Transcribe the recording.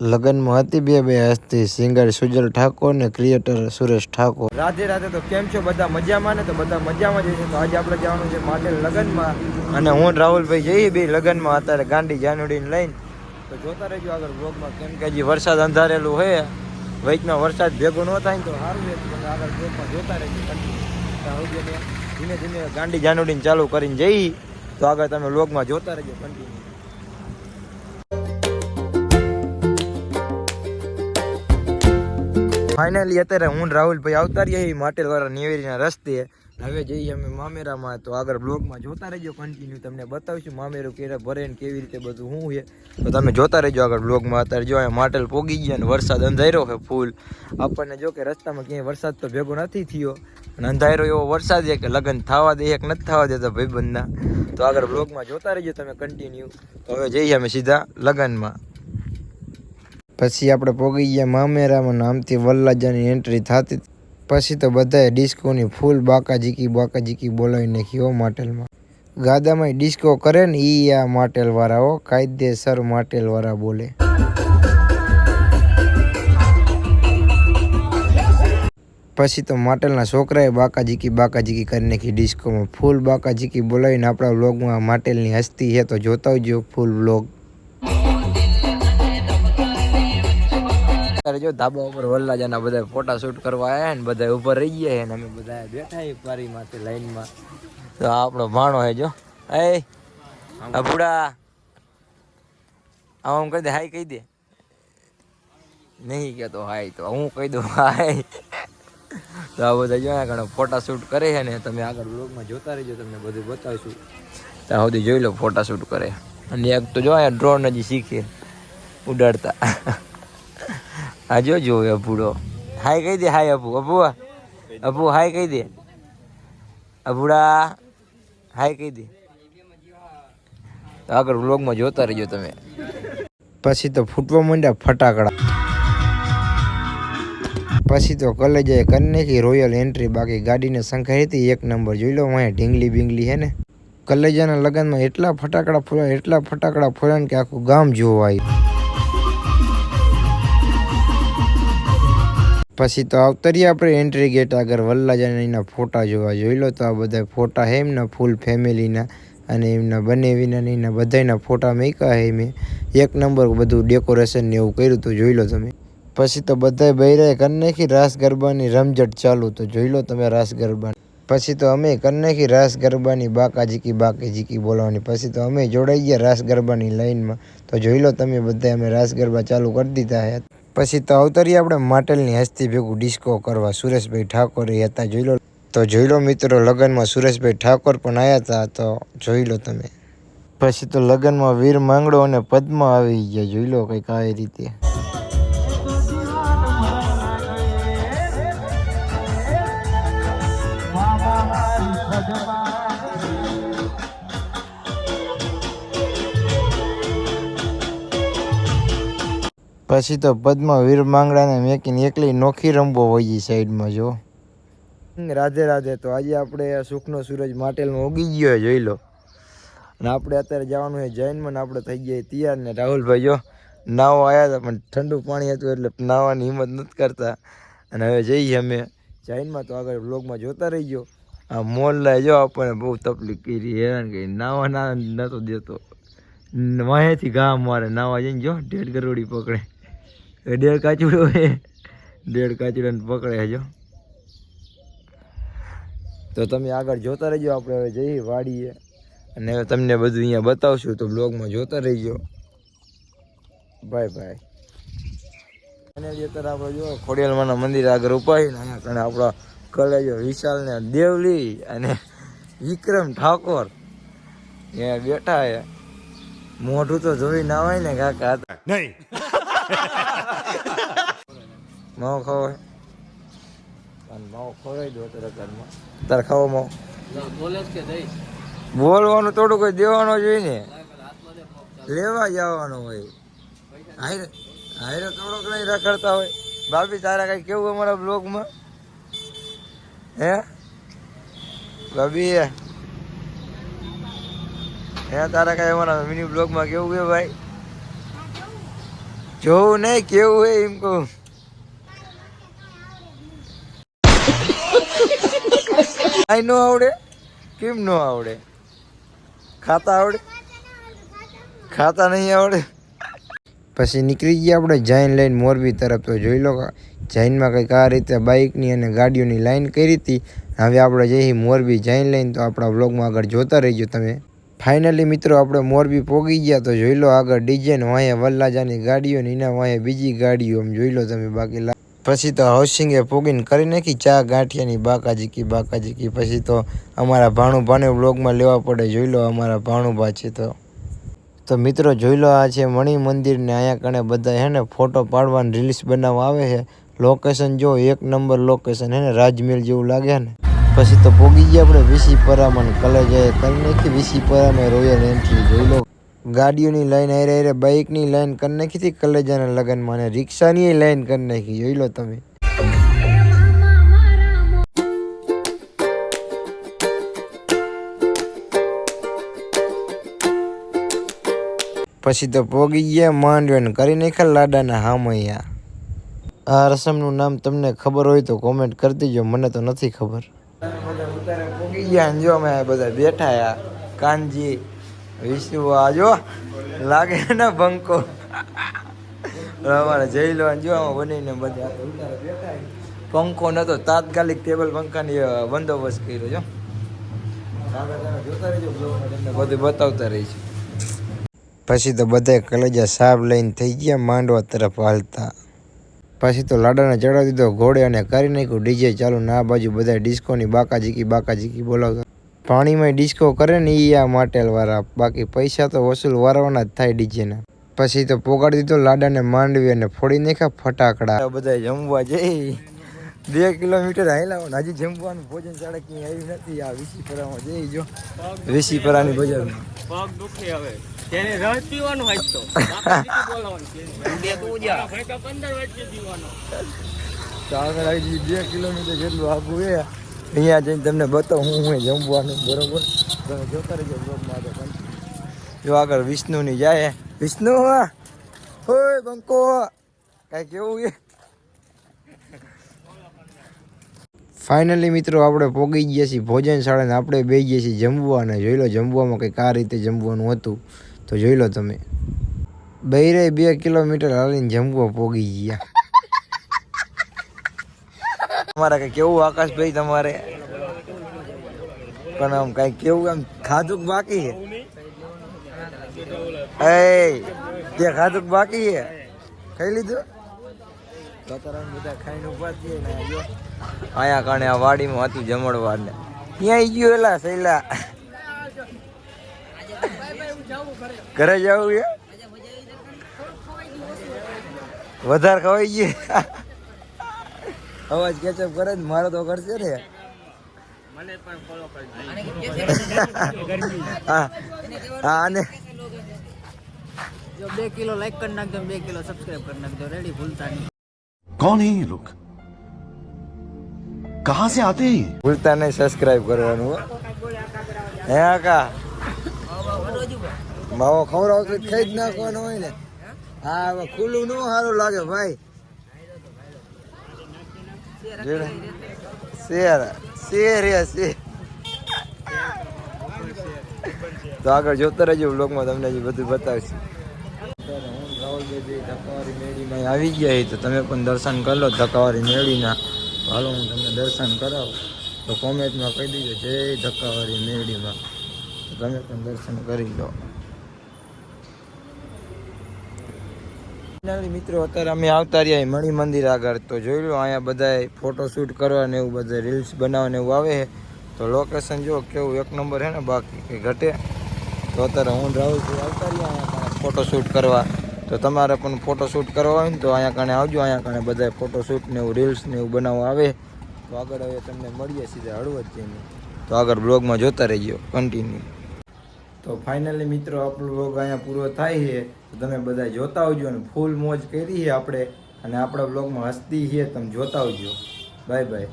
લગ્નમાં હતી બે બે હસ્તી. સિંગર સુજલ ઠાકોર ને ક્રિએટર સુરેશ ઠાકોર. રાધે રાધે તો કેમ છો? બધા મજામાં ને? તો બધા મજામાં જ તો આજે આપણે જવાનું છે માટે લગ્નમાં. અને હું રાહુલભાઈ જઈએ બે લગ્નમાં અત્યારે ગાંડી જાનુડીને લઈને. તો જોતા રહેજો આગળ બ્લોગમાં કેમ કે હજી વરસાદ અંધારેલું હોય વચમાં વરસાદ ભેગો ન થાય તો સારું રહે આગળ બ્લોગમાં જોતા રહેજો ધીમે ધીમે ગાંડી જાનુડીને ચાલુ કરીને જઈ. તો આગળ તમે બ્લોગમાં જોતા રહેજો કન્ટિન્યુ ફાઇનલી અત્યારે હું રાહુલભાઈ આવતા રહીએ માટેલવાળા વાળા નેવેરીના રસ્તે. હવે જઈએ અમે મામેરામાં, તો આગળ બ્લોગમાં જોતા રહેજો કન્ટિન્યુ તમને બતાવીશું મામેરું કેરે ભરે ને કેવી રીતે બધું શું છે. તો તમે જોતા રહેજો આગળ બ્લોગમાં. અત્યારે જો અહીંયા માટેલ પોગી ગયા ને વરસાદ અંધાર્યો છે ફૂલ આપણને જો કે રસ્તામાં ક્યાંય વરસાદ તો ભેગો નથી થયો. અને અંધાર્યો એવો વરસાદ છે કે લગ્ન થવા દે, એક નથી થવા દેતા ભાઈબંધના. તો આગળ બ્લોગમાં જોતા રહેજો તમે કન્ટિન્યુ તો હવે જઈએ અમે સીધા લગ્નમાં. પછી આપણે પોગી ગયા મામેરામાં નામથી વલ્લાજાની એન્ટ્રી થતી. પછી તો બધાએ ડિસ્કોની ફૂલ બાકાજીકી બાકાજીકી બોલાવી નાખી હો માટેલમાં. ગાદામાં ડિસ્કો કરે ને ઈ આ માટેલ વાળા હો, કાયદેસર માટેલ વાળા બોલે. પછી તો માટેલના છોકરાએ બાકાજીકી બાકાજીકી કરી નાખી ડિસ્કોમાં. ફૂલ બાકાજીકી બોલાવીને આપણા વ્લોગમાં માટેલની હસ્તી છે, તો જોતા આવજો ફૂલ વ્લોગ અત્યારે જો ધાબા ઉપર વલ્લાજાના બધા ફોટા શૂટ કરવા આવ્યા ને બધા ઉપર રહી ગયા ને અમે બધા બેઠા છીએ પારી માથે લાઈનમાં. તો આપણો ભાણો હે જો. એ અભુડા આમ કહી દે, હાય કહી દે. નહીં કહેતો હાય તો, હું કહી દઉં હાય. તો આ બધા જોયા ઘણો ફોટા શૂટ કરે છે ને, તમે આગળ બ્લોગમાં જોતા રહેજો, તમને બધું બતાવીશું. ત્યાં સુધી જોઈ લો ફોટા શૂટ કરે. અને એક તો જો ડ્રોન હજી શીખે. ઉડાડતા. આ જો જો એ અભુડો. હાય કહી દે, હાય અભુ. અભુ અભુ, હાય કહી દે. અભુડા, હાય કહી દે. આગળ વ્લોગમાં જોતા રહેજો તમે. પછી તો ફૂટવા માંડ્યા ફટાકડા. પછી તો કલેજાએ કરી નાખી રોયલ એન્ટ્રી, બાકી ગાડીને સંખાઈ હતી, એક નંબર જોઈ લો, વાંહે ઢીંગલી બિંગલી હે ને. કલેજાના લગ્નમાં એટલા ફટાકડા ફોડ્યા એટલા ફટાકડા ફોડ્યા કે આખું ગામ જોવા પછી તો અવતરીએ આપણે એન્ટ્રી ગેટ આગળ વલ્લાજાના એના ફોટા જોવા જોઈ લો તો આ બધા ફોટા હે એમના ફૂલ ફેમિલીના અને એમના બંને વિના એના બધાના ફોટા મેક્યા હે મેં. એક નંબર બધું ડેકોરેશન ને એવું કર્યું તો જોઈ લો તમે. પછી તો બધાય બૈરાએ કરી રાસ ગરબાની રમઝટ ચાલુ તો જોઈ લો તમે રાસ ગરબા પછી તો અમે કરી રાસ ગરબાની બાકા જીકી બાકી જીકી બોલવાની. પછી તો અમે જોડાઈ ગયા રાસ ગરબાની લાઈનમાં. તો જોઈ લો તમે બધા અમે રાસ ગરબા ચાલુ કરી દીધા હે. પછી તો અવતરી આપણે માટેલની હસ્તી ભેગું ડિસ્કો કરવા. સુરેશભાઈ ઠાકોર હતા, જોઈ લો. તો જોઈ લો મિત્રો, લગ્નમાં સુરેશભાઈ ઠાકોર પણ આવ્યા હતા, તો જોઈ લો તમે. પછી તો લગ્નમાં વીર માંગડો અને પદ્મા આવી ગયા, જોઈ લો કંઈક આવી રીતે. પછી તો પદ્મ વીર માંગડાને મેકીને એકલી નોખી રમવો હોય એ સાઈડમાં, જો. રાધે રાધે તો આજે આપણે સુખનો સૂરજ માટેલમાં ઉગી ગયો હોય જોઈ લો. અને આપણે અત્યારે જવાનું છે જૈનમાં આપણે થઈ ગયા તૈયાર ને રાહુલભાઈ, જો. નાવા આવ્યા હતા, પણ ઠંડુ પાણી હતું એટલે નાવાની હિંમત નથી કરતા. અને હવે જઈએ અમે. જૈનમાં તો આગળ બ્લોગમાં જોતા રહી ગયો આ મોહલ્લાએ જો, આપણને બહુ તકલીફ કરી, હેરાન કરી. નાવા ના નતો દેતો. વાહેથી ઘા મારે નાવા જઈને જો ડેઢ કરોડી પકડે. એ ડેડ કાચુડો હે. ડેઢ કાચુડાને પકડે જો તો તમે આગળ જોતા રહેજો, આપણે હવે જઈએ વાડીએ. અને તમને બધું અહીંયા બતાવશું, તો બ્લોગમાં જોતા રહીજો. Bye bye. અને આપણે જો ખોડિયાલમાના મંદિર આગળ ઉપાડીને અહીંયા કણે આપણા કલેજો વિશાલ ને દેવલી અને વિક્રમ ઠાકોર અહીંયા બેઠા એ મોઢું તો જોઈ ના હોય ને કાકા. નહીં. માવો ખાવો પણ મો માવો દો અત્યારે ઘરમાં. તાર ખાવો માવો? બોલવાનું થોડું કોઈ દેવાનું જોઈએ ને. લેવા જવાનું હોય. હારે હારે થોડોક નહીં રખડતા હોય. ભાભી તારા કઈ કેવું અમારા બ્લોગમાં હે? ભાભી હે? તારા કઈ અમારા મિની બ્લોગમાં કેવું છે ભાઈ? જોવું નહીં કેવું હે એમ કહું. આઈ ન આવડે, કેમ ન આવડે? ખાતા આવડે? ખાતા નહીં આવડે? પછી નીકળી ગયા આપણે જૈન લઈને મોરબી તરફ. તો જોઈ લો જૈનમાં કંઈક આ રીતે બાઇકની અને ગાડીઓની લાઈન કરી હતી. હવે આપણે જઈએ મોરબી જૈન લઈને, તો આપણા વ્લોગમાં આગળ જોતા રહીજો તમે. ફાઇનલી મિત્રો, આપણે મોરબી પોગી ગયા. તો જોઈ લો આગળ ડીજે ને વાંહે વલ્લાજાની ગાડીઓ ને એના વાંહે બીજી ગાડીઓ. આમ જોઈ લો તમે બાકી પછી તો હાઉસિંગે પોગીને કરી નાખી. ચા ગાંઠિયાની બાકાજીકી બાકાજીકી પછી તો અમારા ભાણુભાને બ્લોગમાં લેવા પડે. જોઈ લો અમારા ભાણુભા છે તો. તો મિત્રો, જોઈ લો આ છે મણિ મંદિરને. અહીંયા કણે બધા હે ને ફોટો પાડવાની રીલ્સ બનાવવા આવે છે. લોકેશન જો એક નંબર લોકેશન હે ને, રાજમહેલ જેવું લાગે ને. પછી તો પોગી ગયા આપણે. વિસીપરામાં કલેજાએ કરી નાખી. વિસીપરામાં રોયલ એન્ટ્રી જોઈ લો. ગાડીઓની લાઈન હારે હારે બાઇકની લાઈન કરી નાખી હતી, કલેજાના લગ્નમાં અને રિક્ષાની લાઈન કરી નાખી. જોઈ લો તમે. પછી તો પોગી ગયા, માંડવેન કરી નાખ્યા લાડાના હામૈયા. આ રસમનું નામ તમને ખબર હોય તો કોમેન્ટ કરી દેજો, મને તો નથી ખબર. બધા જો અમે બધા બેઠા કાનજી વિષ્ણુ આ જો લાગે ને બંકો. લો જો આમાં બનીને બધા. પંખો નતો, તાત્કાલિક ટેબલ પંખાની બંદોબસ્ત કર્યો તમને બધું બતાવતા રહીશું. પછી તો બધાય કલેજા સાપ લઈને થઈ ગયા, માંડવા તરફ હાલતા. પછી તો લાડાને ચડાવી દીધો, ઘોડે અને કરી નાખ્યું, ડીજે ચાલુ ના બાજુ બધા ડિસ્કોની બાકાજીકી બાકાજીકી બોલાવતા. પાણીમાં ડિસ્કો કરે ને એ આ માટેલવાળા બાકી પૈસા તો વસૂલ વારવાના જ થાય ડીજેના. પછી તો પોગાડી દીધો લાડાને માંડવી અને ફોડી નાખ્યા ફટાકડા. બધા જમવા જઈ. બે કિલોમીટર હાલ્યા હજી જમવાનું ભોજન શાળા ક્યાંય આવી નથી. આ વિસીપરામાં જઈ જો. વિસીપરાની બજારમાં. પગ દુખે હવે. તેને રસ પીવાનું હોય તો. બે તું જા ભાઈ તો પંદર વર્ષે પીવાનો. તો આગળ આવી બે કિલોમીટર જેટલું આગું એ. અહીંયા જઈને તમને બતાવું, હું હું જમવાનું, બરોબર? તમે જોતા રહેજો બ્લોગમાં જો આગળ વિષ્ણુની જાય. વિષ્ણુ હોય બંકો. કાંઈ કેવું કે ફાઇનલી મિત્રો, આપણે પોગી ગયા છીએ ભોજનશાળાને આપણે બે ગયા છીએ જમવા અને જોઈ લો જમવામાં કંઈક આ રીતે જમવાનું હતું. તો જોઈ લો તમે. બૈરે બે કિલોમીટર હાલીને જમવા પોગી ગયા. તમારે કઈ કેવું આકાશભાઈ તમારે? પણ આમ કઈ કેવું આમ ખાધું બાકી એ તે ખાધું બાકી છે? ખાઈ લીધું? તો બધા ખાઈને ઊભા થઈએ ને આ જો. આયા આ વાડીમાં હતું જમણવાર ને ત્યાં ગયું એલા સૈલા. ઘરે જવું એ વધારે ખવાઈ ગયું. અવાજ કેચઅપ કરે જ મારો તો કરશે ને મને પણ ફોલો કરજો હા હા અને જો બે કિલો લાઈક કરી નાખજો બે કિલો સબસ્ક્રાઇબ કરી નાખજો રેડી ભૂલતા નહીં कौन है ये लोग कहां से आते हैं ये? ભૂલતા નહીં સબસ્ક્રાઇબ કરવાનું હો. હે કા માવો ખવડાવતો જ ખાઈ જ નાખવાનો હોય ને હા હવે ખુલ્લું ન સારું લાગે ભાઈ જોડે. Share share? શેર તો આગળ જોતા રહેજો બ્લોગમાં તમને હજી બધું બતાવીશ. ધક્કાવારી મેળીમાં આવી ગયા તો તમે પણ દર્શન કરી લો ધક્કાવારી મેળીના. હાલો હું તમને દર્શન કરાવું. તો કોમેન્ટમાં કહી દીજો જય ધક્કાવારી મેળીમાં. તમે પણ દર્શન કરી લો. મિત્રો, અત્યારે અમે આવતા રહ્યા મણી મંદિર આગળ. તો જોઈ લો, અહીંયા બધા ફોટો શૂટ કરવા ને એવું બધા રીલ્સ બનાવવા એવું આવે તો લોકેશન જો કેવું એક નંબર છે ને, બાકી કંઈ ઘટે. તો અત્યારે હું રાહુલ આવતા રહ્યા અહીંયા ફોટો શૂટ કરવા. તો તમારે પણ ફોટો શૂટ કરવા હોય ને, તો અહીંયા કણે આવજો. અહીંયા કણે બધા ફોટો શૂટ ને એવું રીલ્સ ને એવું બનાવવા આવે. તો આગળ હવે તમને મળીએ સીધા હળવદ જઈને તો આગળ બ્લોગમાં જોતા રહીજો કન્ટિન્યુ તો ફાઇનલી મિત્રો, આપણો બ્લોગ અહીંયા પૂરો થાય છે. તો તમે બધા જોતા આવજો અને ફૂલ મોજ કરી છે આપણે. અને આપણા બ્લોગમાં હસતી છે, તમે જોતા આવજો. Bye bye